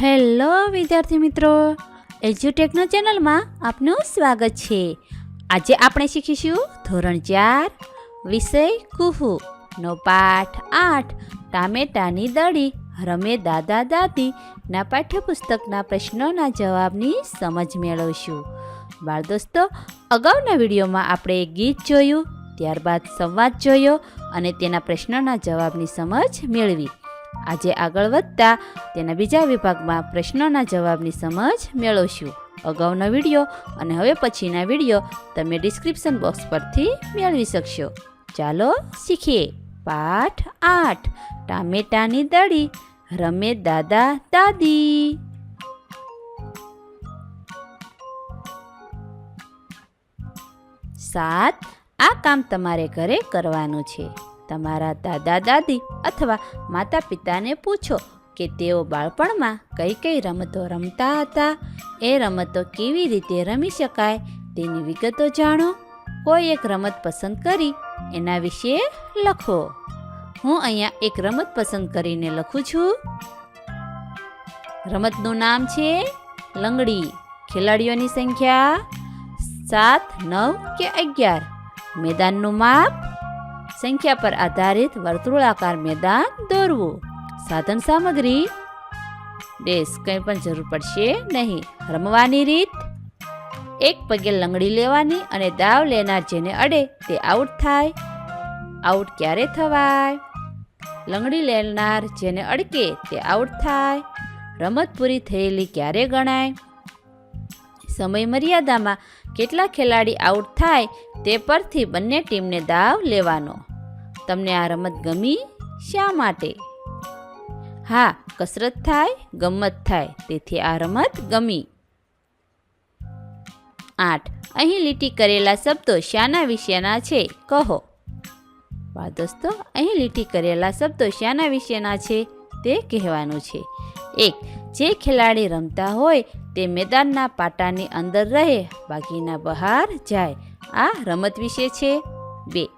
Hello, વિદ્યાર્થી મિત્રો. એજ્યુટેકનો ચેનલમાં આપનું સ્વાગત છે. આજે આપણે શીખીશું ધોરણ ચાર, વિષય કુહુ. નો પાઠ આઠ, ટામેટાની દડી રમે દાદા દાદીના પાઠ્યપુસ્તકના પ્રશ્નોના જવાબની સમજ મેળવશું. બાળ દોસ્તો, અગાઉના વિડીયોમાં આપણે ગીત જોયું, ત્યારબાદ સંવાદ જોયો અને તેના પ્રશ્નોના જવાબની સમજ મેળવી. આજે આગળ વધતા તેના બીજા વિભાગમાં પ્રશ્નોના જવાબની સમજ મેળવશું. અગાઉનો વીડિયો અને હવે પછીના વીડિયો તમે ડિસ્ક્રિપ્શન બોક્સ પરથી મેળવી શકશો. ચાલો શીખીએ. પાઠ આઠ. ટામેટાની દાળી. રમે દાદા દાદી. સાત. આ કામ તમારે ઘરે કરવાનું છે. તમારા દાદા દાદી અથવા માતા પિતાને પૂછો કે તેઓ બાળપણમાં કઈ કઈ રમતો રમતા હતા? એ રમતો કેવી રીતે રમી શકાય? તેની વિગતો જાણો. કોઈ એક રમત પસંદ કરી એના વિશે લખો. હું અહીંયા એક રમત પસંદ કરીને લખું છું. રમતનું નામ છે લંગડી. ખેલાડીઓની સંખ્યા સાત, નવ કે અગિયાર. મેદાનનું માપ સંખ્યા પર આધારિત વર્તુળાકાર મેદાન દોરવું. સાધન સામગ્રી. ડેસ કંઈ પણ જરૂર પડશે નહીં. રમવાની રીત. એક પગે લંગડી લેવાની અને દાવ લેનાર જેને અડે તે આઉટ થાય. આઉટ ક્યારે થવાય? લંગડી લેનાર જેને અડકે તે આઉટ થાય. રમત પૂરી થયેલી ક્યારે ગણાય? સમય મર્યાદામાં કેટલા ખેલાડી આઉટ થાય તે પરથી બંને ટીમને દાવ લેવાનો. તમને આ રમત ગમી શા માટે? હા, કસરત થાય ગમત થાય, તેથી આ રમત ગમી. આઠ, અહીં લીટી કરેલા શબ્દો શાના વિશેના છે, કહો. વા દોસ્તો, અહીં લીટી કરેલા શબ્દો શાના વિશેના છે, તે કહેવાનું છે. એક, જે ખેલાડી રમતા હોય, તે મેદાનના પાટાની અંદર રહે, બાકીના બહાર જાય. આ રમત વિશે છે. બે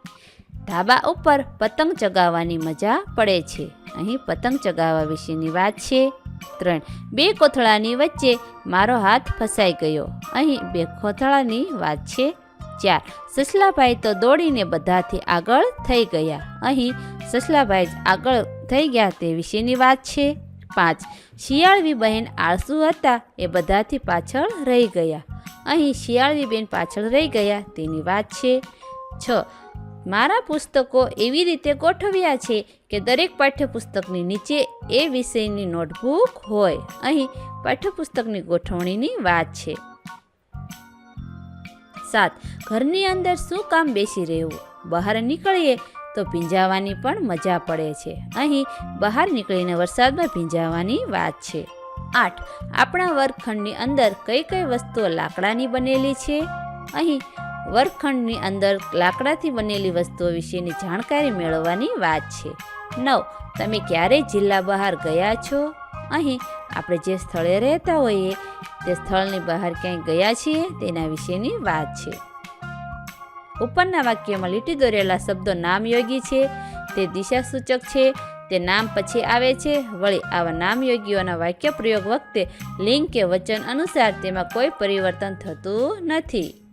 ધાબા ઉપર પતંગ ચગાવવાની મજા પડે છે. અહીં પતંગ ચગાવવા વિશેની વાત છે ત્રણ. બે કોથળાની વચ્ચે મારો હાથ ફસાઈ ગયો. અહીં બે કોથળાની વાત છે ચાર. સસલાભાઈ તો દોડીને બધાથી આગળ થઈ ગયા. અહીં સસલાભાઈ આગળ થઈ ગયા તે વિશેની વાત છે પાંચ. શિયાળવી બહેન આળસુ હતા એ બધાથી પાછળ રહી ગયા. અહીં શિયાળવી બેન પાછળ રહી ગયા તેની વાત છે છ. મારા પુસ્તકો એવી રીતે ગોઠવ્યા છે કે દરેક પાઠ્યપુસ્તકની નીચે એ વિષયની નોટબુક હોય. અહીં પાઠ્યપુસ્તકની ગોઠવણીની વાત છે. સાત. ઘરની અંદર શું કામ બેસી રહેવું? બહાર નીકળીએ તો ભીંજાવાની પણ મજા પડે છે. અહીં બહાર નીકળીને વરસાદમાં ભીંજાવાની વાત છે. આઠ. આપણા વર્ગખંડની અંદર કઈ કઈ વસ્તુઓ લાકડાની બનેલી છે? અહીં વર્ગખંડની અંદર લાકડાથી બનેલી વસ્તુઓ વિશેની જાણકારી મેળવવાની વાત છે. નવ. તમે ક્યારે જિલ્લા બહાર ગયા છો? અહીં આપણે જે સ્થળે રહેતા હોઈએ, તે સ્થળની બહાર ક્યાંય ગયા છીએ, તેના વિશેની વાત છે. ઉપરના વાક્યમાં લીટી દોરેલા શબ્દો નામયોગી છે, તે દિશાસૂચક છે, તે નામ પછી આવે છે, વળી આવા નામયોગીઓના વાક્ય પ્રયોગ વખતે લિંગ કે વચન અનુસાર તેમાં કોઈ પરિવર્તન થતું નથી.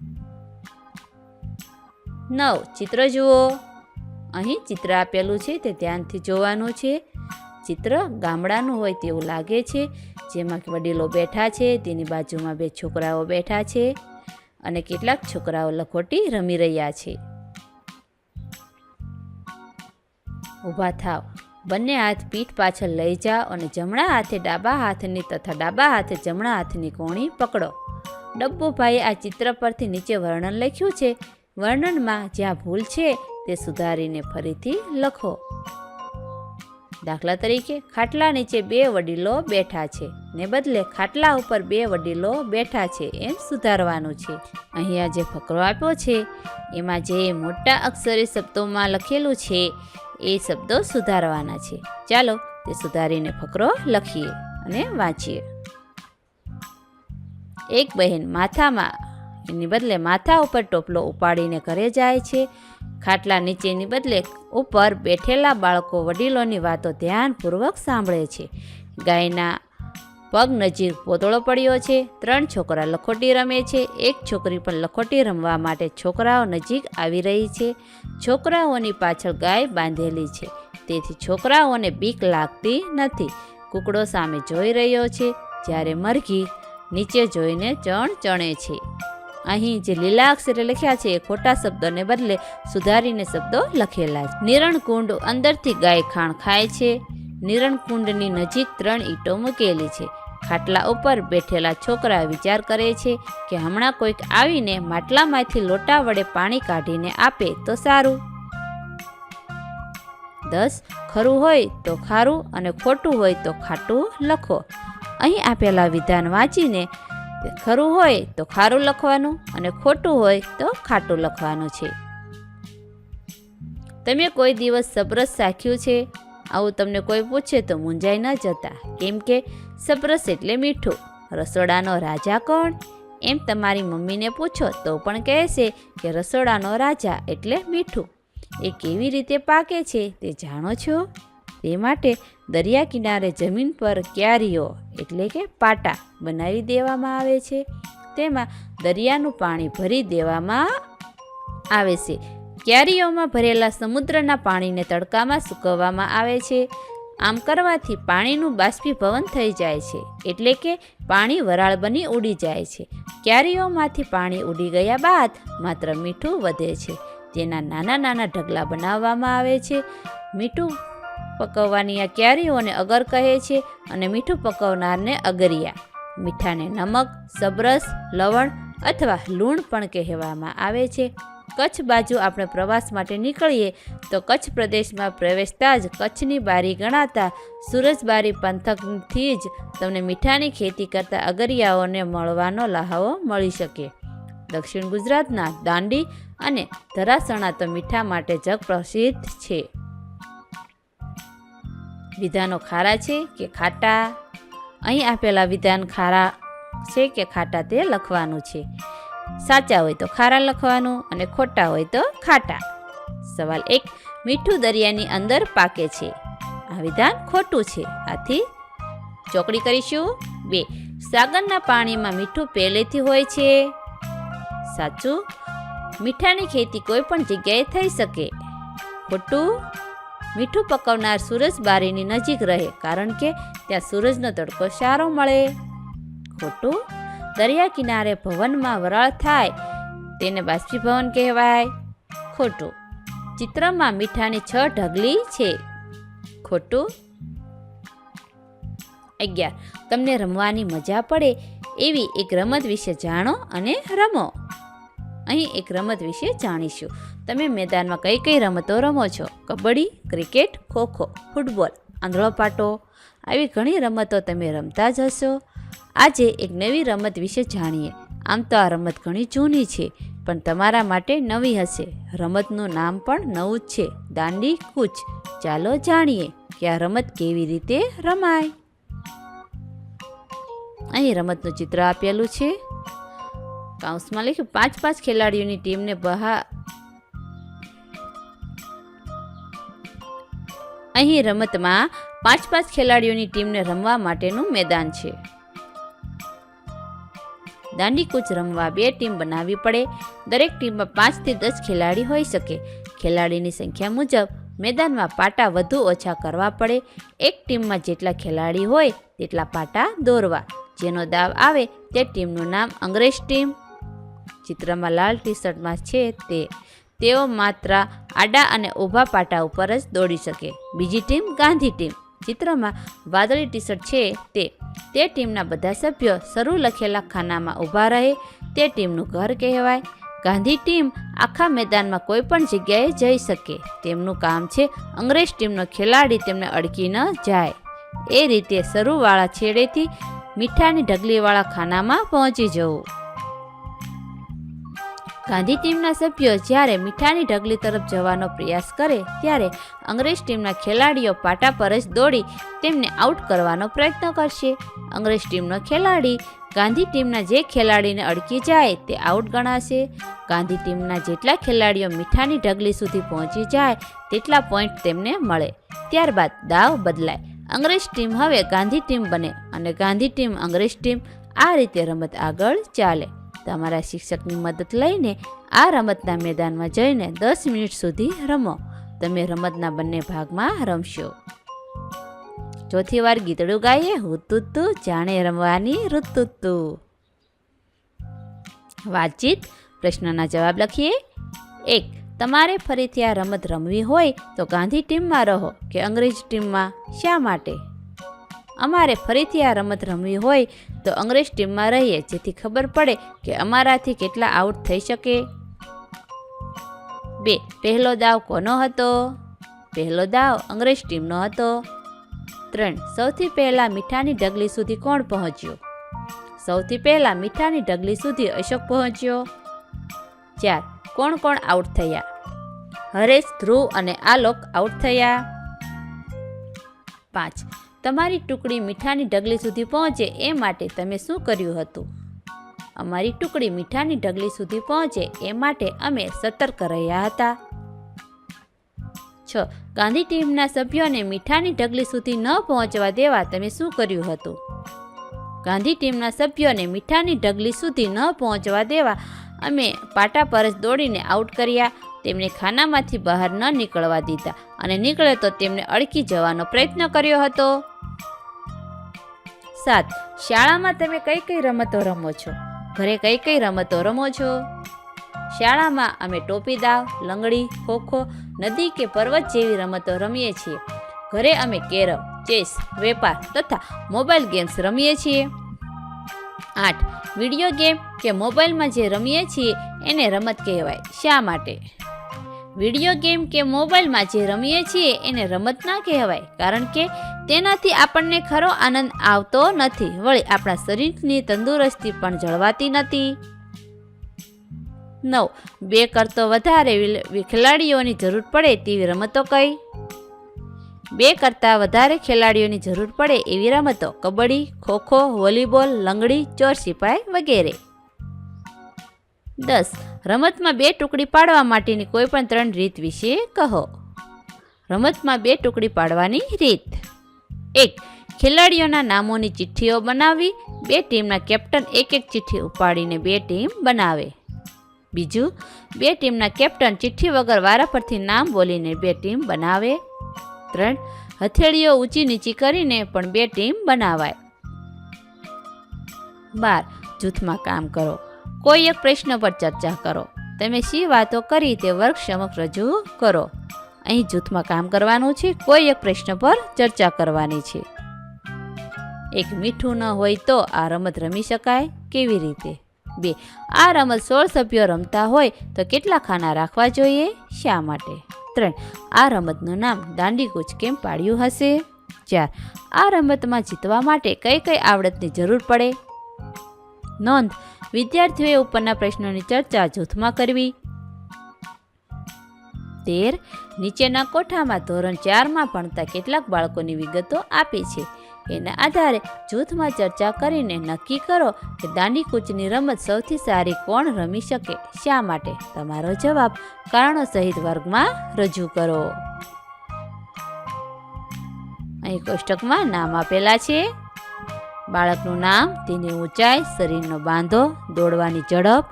નવ, ચિત્ર જુઓ. અહીં ચિત્ર આપેલું છે તે ધ્યાનથી જોવાનું છે. ચિત્ર ગામડાનું હોય તેવું લાગે છે. જેમાં વડીલો બેઠા છે, તેની બાજુમાં બે છોકરાઓ બેઠા છે અને કેટલાક છોકરાઓ લખોટી રમી રહ્યા છે. ઊભા થાવ બંને હાથ પીઠ પાછળ લઈ જાઓ અને જમણા હાથે ડાબા હાથની તથા ડાબા હાથે જમણા હાથની કોણી પકડો. ડબ્બુભાઈએ આ ચિત્ર પરથી નીચે વર્ણન લખ્યું છે. વર્ણનમાં જ્યાં ભૂલ છે, તે સુધારીને ફરીથી લખો. દાખલા તરીકે, ખાટલા નીચે બે વડીલો બેઠા છે, ને બદલે ખાટલા ઉપર બે વડીલો બેઠા છે એમ સુધારવાનું છે. અહીંયા જે ફકરો આપ્યો છે, એમાં જે મોટા અક્ષરે શબ્દોમાં લખેલું છે, એ શબ્દો સુધારવાના છે. ચાલો, તે સુધારીને ફકરો લખીએ અને વાંચીએ. એક બહેન માથામાં એની બદલે માથા ઉપર ટોપલો ઉપાડીને ઘરે જાય છે. ખાટલા નીચેની બદલે ઉપર બેઠેલા બાળકો વડીલોની વાતો ધ્યાનપૂર્વક સાંભળે છે. ગાયના પગ નજીક પોતળો પડ્યો છે. ત્રણ છોકરા લખોટી રમે છે. એક છોકરી પણ લખોટી રમવા માટે છોકરાઓ નજીક આવી રહી છે. છોકરાઓની પાછળ ગાય બાંધેલી છે. તેથી છોકરાઓને બીક લાગતી નથી. કૂકડો સામે જોઈ રહ્યો છે. જ્યારે મરઘી નીચે જોઈને ચણ ચણે છે. અહીં જે લીલા અક્ષરે લખ્યા છે, એ ખોટા શબ્દોને બદલે સુધારીને શબ્દો લખેલા છે. નિરણકુંડ અંદરથી ગાય ખાણ ખાય છે. નિરણકુંડની નજીક ત્રણ ઈંટો મૂકેલી છે. ખાટલા ઉપર બેઠેલા છોકરા વિચાર કરે છે કે હમણાં કોઈક આવીને માટલામાંથી લોટા વડે પાણી કાઢીને આપે તો સારું. દસ, ખરું હોય તો ખારું અને ખોટું હોય તો ખાટું લખો. અહીં આપેલા વિધાન વાંચીને ખરું હોય તો ખારું લખવાનું અને ખોટું હોય તો ખાટું લખવાનું છે. તમે કોઈ દિવસ સબરસ સાખ્યું છે? આવું તમને કોઈ પૂછે તો મૂંઝાઈ ન જતા. કેમ કે સબરસ એટલે મીઠું. રસોડાનો રાજા કોણ? એમ તમારી મમ્મીને પૂછો તો પણ કહેશે કે રસોડાનો રાજા એટલે મીઠું. એ કેવી રીતે પાકે છે તે જાણો છો? તે માટે દરિયા કિનારે જમીન પર ક્યારીઓ એટલે કે પાટા બનાવી દેવામાં આવે છે. તેમાં દરિયાનું પાણી ભરી દેવામાં આવે છે. ક્યારીઓમાં ભરેલા સમુદ્રના પાણીને તડકામાં સૂકવવામાં આવે છે. આમ કરવાથી પાણીનું બાષ્પીભવન થઈ જાય છે, એટલે કે પાણી વરાળ બની ઉડી જાય છે. ક્યારીઓમાંથી પાણી ઉડી ગયા બાદ માત્ર મીઠું વધે છે. તેના નાના નાના ઢગલા બનાવવામાં આવે છે. મીઠું પકવવાની આ ક્યારીઓને અગર કહે છે અને મીઠું પકવનારને અગરિયા. મીઠાને નમક, સબરસ, લવણ અથવા લૂણ પણ કહેવામાં આવે છે. કચ્છ બાજુ આપણે પ્રવાસ માટે નીકળીએ તો કચ્છ પ્રદેશમાં પ્રવેશતા જ કચ્છની બારી ગણાતા સુરજબારી પંથકથી જ તમને મીઠાની ખેતી કરતા અગરિયાઓને મળવાનો લહાવો મળી શકે. દક્ષિણ ગુજરાતના દાંડી અને ધરાસણા તો મીઠા માટે જગ પ્રસિદ્ધ છે. વિધાનો ખારા છે કે ખાટા? અહીં આપેલા વિધાન ખારા છે કે ખાટા તે લખવાનું છે. સાચા હોય તો ખારા લખવાનું અને ખોટા હોય તો ખાટા. સવાલ એક, મીઠું દરિયાની અંદર પાકે છે. આ વિધાન ખોટું છે. આથી ચોકડી કરીશું. બે, સાગરના પાણીમાં મીઠું પહેલેથી હોય છે. સાચું, મીઠાની ખેતી કોઈ પણ જગ્યાએ થઈ શકે. ખોટું મીઠું પકવનાર સૂરજ બારીની નજીક રહે, કારણ કે ત્યાં સૂરજનો તડકો સારો મળે. ખોટું? દરિયા કિનારે ભવનમાં વરાળ થાય, તેને બાષ્પીભવન કહેવાય. ખોટું? ચિત્રમાં મીઠાની છ ઢગલી છે. ખોટું? અગિયાર. તમને રમવાની મજા પડે, એવી એક રમત વિશે જાણો અને રમો. અહીં એક રમત વિશે જાણીશું. તમે મેદાનમાં કઈ કઈ રમતો રમો છો? કબડ્ડી, ક્રિકેટ, ખોખો, ફૂટબોલ આંધળો પાટો આવી ઘણી રમતો તમે રમતા જ હશો. આજે એક નવી રમત વિશે જાણીએ. આમ તો આ રમત ઘણી જૂની છે, પણ તમારા માટે નવી હશે. રમતનું નામ પણ નવું જ છે, દાંડી કૂચ. ચાલો જાણીએ કે આ રમત કેવી રીતે રમાય. અહીં રમતનું ચિત્ર આપેલું છે. કાઉન્સમાં લખ્યું, પાંચ પાંચ ખેલાડીઓની ટીમને બહાર અહીં રમતમાં પાંચ પાંચ ખેલાડીઓની ટીમને રમવા માટેનું મેદાન છે. દાંડીકૂચ રમવા બે ટીમ બનાવવી પડે. દરેક ટીમમાં પાંચથી દસ ખેલાડી હોઈ શકે. ખેલાડીની સંખ્યા મુજબ મેદાનમાં પાટા વધુ ઓછા કરવા પડે. એક ટીમમાં જેટલા ખેલાડી હોય, તેટલા પાટા દોરવા. જેનો દાવ આવે તે ટીમનું નામ અંગ્રેજ ટીમ. ચિત્રમાં લાલ ટી શર્ટમાં છે તે. તેઓ માત્ર આડા અને ઊભા પાટા ઉપર જ દોડી શકે. બીજી ટીમ ગાંધી ટીમ. ચિત્રમાં વાદળી ટી શર્ટ છે તે. તે ટીમના બધા સભ્યો શરૂ લખેલા ખાનામાં ઊભા રહે. તે ટીમનું ઘર કહેવાય. ગાંધી ટીમ આખા મેદાનમાં કોઈ પણ જગ્યાએ જઈ શકે. તેમનું કામ છે અંગ્રેજ ટીમનો ખેલાડી તેમને અડકી ન જાય. એ રીતે શરૂવાળા છેડેથી મીઠાની ઢગલીવાળા ખાનામાં પહોંચી જવું. ગાંધી ટીમના સભ્યો જ્યારે મીઠાની ઢગલી તરફ જવાનો પ્રયાસ કરે ત્યારે અંગ્રેજ ટીમના ખેલાડીઓ પાટા પર જ દોડી તેમને આઉટ કરવાનો પ્રયત્ન કરશે. અંગ્રેજ ટીમનો ખેલાડી ગાંધી ટીમના જે ખેલાડીને અડકી જાય તે આઉટ ગણાશે. ગાંધી ટીમના જેટલા ખેલાડીઓ મીઠાની ઢગલી સુધી પહોંચી જાય તેટલા પોઈન્ટ તેમને મળે. ત્યારબાદ દાવ બદલાય. અંગ્રેજ ટીમ હવે ગાંધી ટીમ બને અને ગાંધી ટીમ અંગ્રેજ ટીમ આ રીતે રમત આગળ ચાલે. તમારા શિક્ષકની મદદ લઈને આ રમતના મેદાનમાં જઈને દસ મિનિટ સુધી રમો. તમે રમતના બંને ભાગમાં રમશો. ચોથી વાર ગીતડું ગાઈએ હુતુતુ જાણે રમવાની ઋતુતુ વાતચીત, પ્રશ્નના જવાબ લખીએ. એક, તમારે ફરીથી આ રમત રમવી હોય તો ગાંધી ટીમમાં રહો કે અંગ્રેજ ટીમમાં? શા માટે? અમારે ફરીથી આ રમત રમવી હોય તો અંગ્રેજ ટીમમાં રહીએ, જેથી ખબર પડે કે અમારાથી કેટલા આઉટ થઈ શકે. બે, પહેલો દાવ કોનો હતો? પહેલો દાવ અંગ્રેજ ટીમનો હતો. ત્રણ, સૌથી પહેલાં મીઠાની ઢગલી સુધી કોણ પહોંચ્યો? સૌથી પહેલાં મીઠાની ઢગલી સુધી અશોક પહોંચ્યો. ચાર, કોણ કોણ આઉટ થયા? હરેશ, ધ્રુવ અને આલોક આઉટ થયા. પાંચ તમારી ટુકડી મીઠાની ઢગલી સુધી પહોંચે એ માટે તમે શું કર્યું હતું? અમારી ટુકડી મીઠાની ઢગલી સુધી પહોંચે એ માટે અમે સતર્ક રહ્યા હતા. છ. ગાંધી ટીમના સભ્યોને મીઠાની ઢગલી સુધી ન પહોંચવા દેવા તમે શું કર્યું હતું? ગાંધી ટીમના સભ્યોને મીઠાની ઢગલી સુધી ન પહોંચવા દેવા અમે પાટા પર જ દોડીને આઉટ કર્યા. તેમને ખાનામાંથી બહાર ન નીકળવા દીધા અને નીકળે તો તેમને અડકી જવાનો પ્રયત્ન કર્યો હતો. સાત. શાળામાં તમે કઈ કઈ રમતો રમો છો? ઘરે કઈ કઈ રમતો રમો છો? શાળામાં અમે ટોપી દાવ, લંગડી, ખોખો, નદી કે પર્વત જેવી રમતો રમીએ છીએ. ઘરે અમે કેરમ, ચેસ, વેપાર તથા મોબાઈલ ગેમ્સ રમીએ છીએ. આઠ. વીડિયો ગેમ કે મોબાઈલમાં જે રમીએ છીએ એને રમત કહેવાય. શા માટે? વીડિયો ગેમ કે મોબાઈલમાં જે રમીએ છીએ એને રમત ના કહેવાય, કારણ કે તેનાથી આપણને ખરો આનંદ આવતો નથી. વળી આપણા શરીરની તંદુરસ્તી પણ જળવાતી નથી. નવ. બે કરતો વધારે ખેલાડીઓની જરૂર પડે તેવી રમતો કઈ? બે કરતાં વધારે ખેલાડીઓની જરૂર પડે એવી રમતો, કબડ્ડી, ખોખો, વોલીબોલ, લંગડી, ચોર, સિપાઈ વગેરે. દસ. રમતમાં બે ટુકડી પાડવા માટેની કોઈપણ ત્રણ રીત વિશે કહો. રમતમાં બે ટુકડી પાડવાની રીત. એક, ખેલાડીઓના નામોની ચિઠ્ઠીઓ બનાવી બે, ટીમના કેપ્ટન એક એક ચિઠ્ઠી ઉપાડીને બે ટીમ બનાવે. બીજું, બે ટીમના કેપ્ટન ચિઠ્ઠી વગર વારા પરથી નામ બોલીને બે ટીમ બનાવે. ત્રણ, હથેળીઓ ઊંચી નીચી કરીને પણ બે ટીમ બનાવાય. બાર, જૂથમાં કામ કરો. કોઈ એક પ્રશ્ન પર ચર્ચા કરો. તમે શી વાતો કરી તે વર્ગ સમક્ષ રજૂ કરો. અહીં જૂથમાં કામ કરવાનું છે, કોઈ એક પ્રશ્ન પર ચર્ચા કરવાની છે. એક મીઠું ન હોય તો આ રમત રમી શકાય કેવી રીતે? બે, આ રમત સોળ સભ્યો રમતા હોય તો કેટલા ખાના રાખવા જોઈએ? શા માટે? ત્રણ, આ રમતનું નામ દાંડીકૂચ કેમ પાડ્યું હશે? ચાર, આ રમતમાં જીતવા માટે કઈ કઈ આવડતની જરૂર પડે? નોંધ, વિદ્યાર્થીઓએ ઉપરના પ્રશ્નોની ચર્ચા જૂથમાં કરવી. તેર, નીચેના કોઠામાં ધોરણ ચારમાં ભણતા કેટલાક બાળકોની વિગતો આપી છે. એના આધારે જૂથમાં ચર્ચા કરીને નક્કી કરો કે દાંડીકૂચની રમત સૌથી સારી કોણ રમી શકે, શા માટે? તમારો જવાબ કારણો સહિત વર્ગમાં રજૂ કરો. અહીં કોષ્ટકમાં નામ આપેલા છે બાળકનું નામ, તેની ઊંચાઈ, શરીરનો બાંધો, દોડવાની ઝડપ,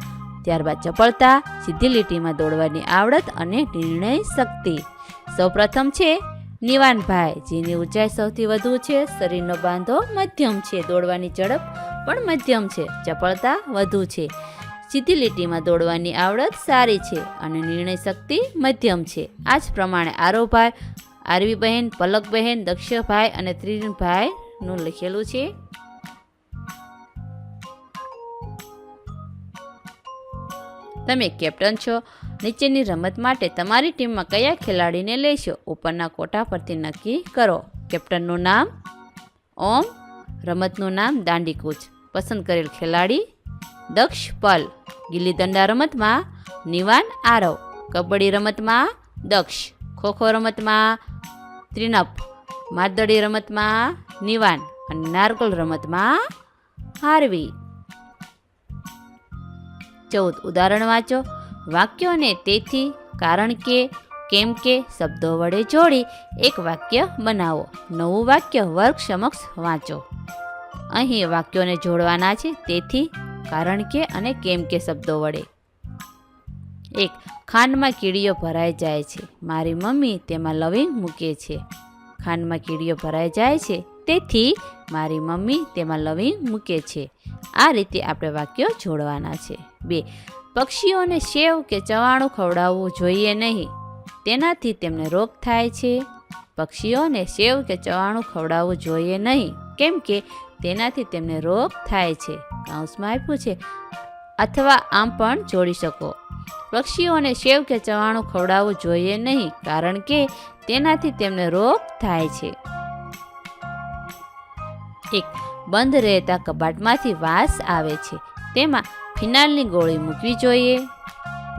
ત્યારબાદ ચપળતા, સીધી લીટીમાં દોડવાની આવડત અને નિર્ણય શક્તિ. સૌપ્રથમ છે નિવાનભાઈ, જેની ઊંચાઈ સૌથી વધુ છે, શરીરનો બાંધો મધ્યમ છે, દોડવાની ઝડપ પણ મધ્યમ છે, ચપળતા વધુ છે. સીધી લીટીમાં દોડવાની આવડત સારી છે અને નિર્ણય શક્તિ મધ્યમ છે. આ જ પ્રમાણે આરોભાઈ, આરવીબહેન, પલકબહેન, દક્ષભાઈ અને ત્રિનભાઈનું લખેલું છે. તમે કેપ્ટન છો? નીચેની રમત માટે તમારી ટીમમાં કયા ખેલાડીને લેશો? ઉપરના કોટા પરથી નક્કી કરો. કેપ્ટનનું નામ? ઓમ. રમતનું નામ દાંડીકૂચ. પસંદ કરેલ ખેલાડી? દક્ષ પલ ગિલ્લી દંડા રમતમાં નિવાન આરવ. કબડ્ડી રમતમાં દક્ષ. ખોખો રમતમાં ત્રિનપ. માદડી રમતમાં નિવાન. અને નારકોલ રમતમાં હારવી. ચૌદ ઉદાહરણ વાંચો. વાક્યોને તેથી કારણ કે, કેમ કે, શબ્દો વડે જોડી એક વાક્ય બનાવો. નવું વાક્ય વર્ગ સમક્ષ વાંચો. અહીં વાક્યોને જોડવાના છે, તેથી કારણ કે અને કેમ કે શબ્દો વડે. એક, ખાંડમાં કીડીઓ ભરાઈ જાય છે. મારી મમ્મી તેમાં લવિંગ મૂકે છે. ખાંડમાં કીડીઓ ભરાઈ જાય છે. તેથી મારી મમ્મી તેમાં લવિંગ મૂકે છે. આ રીતે આપણે વાક્યો જોડવાના છે. બે, પક્ષીઓને સેવ કે ચવાણું ખવડાવવું જોઈએ નહીં. તેનાથી તેમને રોગ થાય છે. પક્ષીઓને સેવ કે ચવાણું ખવડાવવું જોઈએ નહીં. કેમ કે તેનાથી તેમને રોગ થાય છે. કાઉન્સમાં આપ્યું છે. અથવા આમ પણ જોડી શકો. પક્ષીઓને સેવ કે ચવાણું ખવડાવવું જોઈએ નહીં, કારણ કે તેનાથી તેમને રોગ થાય છે. એક બંધ રહેતા કબાટમાંથી વાસ આવે છે. તેમાં ફિનાલની ગોળી મૂકવી જોઈએ.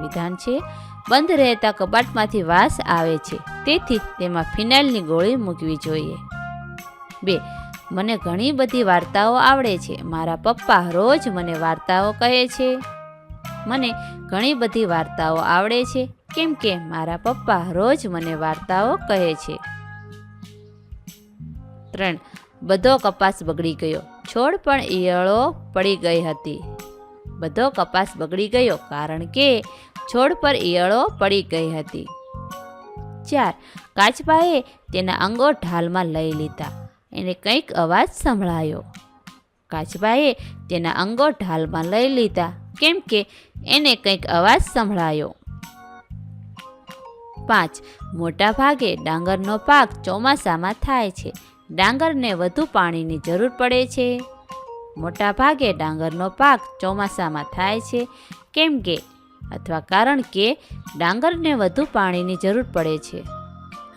વિધાન છે, બંધ રહેતા કબાટમાંથી વાસ આવે છે. તેથી તેમાં ફિનાઇલની ગોળી મૂકવી જોઈએ. બે, મને ઘણી બધી વાર્તાઓ આવડે છે. મારા પપ્પા રોજ મને વાર્તાઓ કહે છે. મને ઘણી બધી વાર્તાઓ આવડે છે, કેમ કે મારા પપ્પા રોજ મને વાર્તાઓ કહે છે. ત્રણ બધો કપાસ બગડી ગયો. છોડ પણ ઈયળો પડી ગઈ હતી. બધો કપાસ બગડી ગયો કારણ કે છોડ પર ઈયળો પડી ગઈ હતી. ચાર, કાચબાએ તેના અંગો ઢાલમાં લઈ લીધા. એને કંઈક અવાજ સંભળાયો. કાચબાએ તેના અંગો ઢાલમાં લઈ લીધા, કેમ કે એને કંઈક અવાજ સંભળાયો. પાંચ મોટા ભાગે ડાંગરનો પાક ચોમાસામાં થાય છે. ડાંગરને વધુ પાણીની જરૂર પડે છે. મોટાભાગે ડાંગરનો પાક ચોમાસામાં થાય છે. કેમ કે, અથવા કારણ કે ડાંગરને વધુ પાણીની જરૂર પડે છે.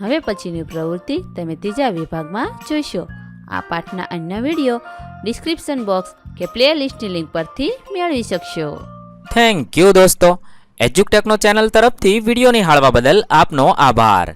હવે પછીની પ્રવૃત્તિ તમે ત્રીજા વિભાગમાં જોઈશો. આ પાઠના અન્ય વીડિયો ડિસ્ક્રિપ્શન બોક્સ કે પ્લેલિસ્ટની લિંક પરથી મેળવી શકશો. થેન્ક યુ દોસ્તો. એજ્યુકટેકનો ચેનલ તરફથી વીડિયો નિહાળવા બદલ આપનો આભાર.